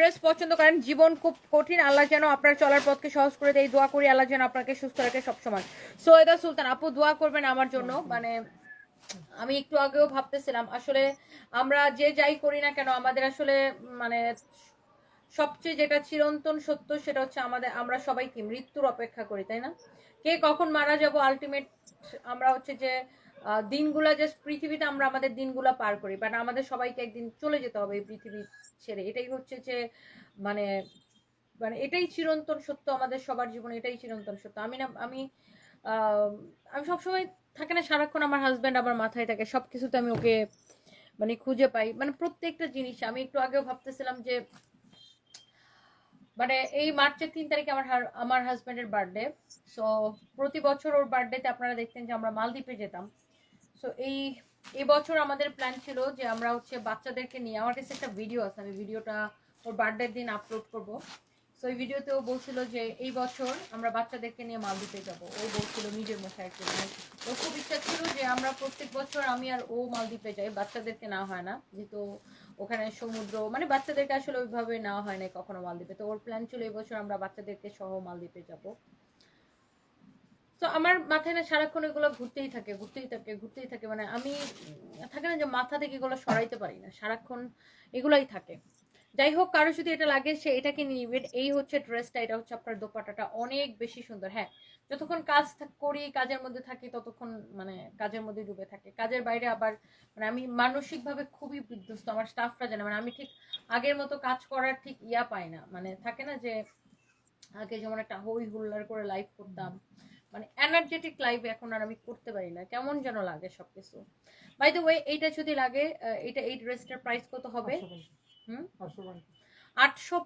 Dress পছন্দ করেন, জীবন খুব কঠিন। আল্লাহ যেন আপনার চলার পথকে সহজ করে দেয়। দোয়া করি আল্লাহ যেন আপনাকে সুস্থ রাখে সবসময়। সৈয়দা সুলতান, আপু দোয়া করবেন আমার জন্য। মানে আমি একটু আগেও ভাবতেছিলাম, আসলে আমরা যে যাই করি না কেন, আমাদের আসলে মানে সবচেয়ে যেটা চিরন্তন সত্য সেটা হচ্ছে আমাদের আমরা সবাই কি মৃত্যুর অপেক্ষা করি, তাই না? কে কখন মারা যাব আলটিমেট আমরা হচ্ছে যে দিনগুলা জাস্ট পৃথিবীতে আমরা আমাদের দিনগুলা পার করি বাট আমাদের সবাইকে একদিন চলে যেতে হবে এই পৃথিবী ছেড়ে। এটাই হচ্ছে যে মানে মানে এটাই চিরন্তন সত্য আমাদের সবার জীবনে, এটাই চিরন্তন সত্য। আমি না আমি আমি সবসময় থাকে না, সারাক্ষণ আমার হাজব্যান্ড আমার মাথায় থাকে সব কিছুতে আমি ওকে মানে খুঁজে পাই। মানে প্রত্যেকটা জিনিস, আমি একটু আগেও ভাবতেছিলাম যে মানে এই মার্চের তিন তারিখে আমার আমার হাজব্যান্ডের বার্থডে সো প্রতি বছর ওর বার্থডেতে আপনারা দেখতেন যে আমরা মালদ্বীপে যেতাম। সো এই এই বছর আমাদের প্ল্যান ছিল যে আমরা হচ্ছে বাচ্চাদেরকে নিয়ে, আমার কাছে একটা ভিডিও আছে, আমি ভিডিওটা ওর বার্থডের দিন আপলোড করব। সো এই ভিডিওতে ও বলছিল যে এই বছর আমরা বাচ্চাদেরকে নিয়ে মালদ্বীপে যাব। ও বলছিল নিজের মুখে মানে ওর খুব ইচ্ছা ছিল যে আমরা প্রত্যেক বছর আমি আর ও মালদ্বীপে যাই, বাচ্চাদেরকে না হয় না। যেহেতু ওখানে সমুদ্র মানে বাচ্চাদেরকে আসলে ওইভাবে নেওয়া হয় না কখনো মালদ্বীপে। তো ওর প্ল্যান ছিল এই বছর আমরা বাচ্চাদেরকে সহ মালদ্বীপে যাব। তো আমার মাথায় না সারাক্ষণ এগুলো ঘুরতেই থাকে ঘুরতেই থাকে ঘুরতেই থাকে। মানে আমি থাকে না যে মাথা থেকে এগুলো সরাইতে পারি না, সারাক্ষণ এগুলাই থাকে। যাই হোক কারও যদি এটা লাগে, সে এটাকে নিয়ে নিবে। এই হচ্ছে ড্রেসটা এটা হচ্ছে আপনার দোপাটাটা অনেক বেশি সুন্দর। হ্যাঁ যতক্ষণ কাজ করি, কাজের মধ্যে থাকি, ততক্ষণ মানে কাজের মধ্যে ডুবে থাকে। কাজের বাইরে আবার মানে আমি মানসিকভাবে খুবই বিধ্বস্ত, আমার স্টাফরা জানে। মানে আমি ঠিক আগের মতো কাজ করার ঠিক ইয়া পাই না। মানে থাকে না যে, আগে যেমন একটা হই হুল্লার করে লাইভ করতাম। মানে এনার্জেটিক লাইভ এখন আর আমি করতে পারি না। কেমন যেন লাগে সবকিছু। বাই দ্য ওয়ে এইটা যদি লাগে এটা এই ড্রেসটার প্রাইস কত হবে? হুম? আটশো আটশো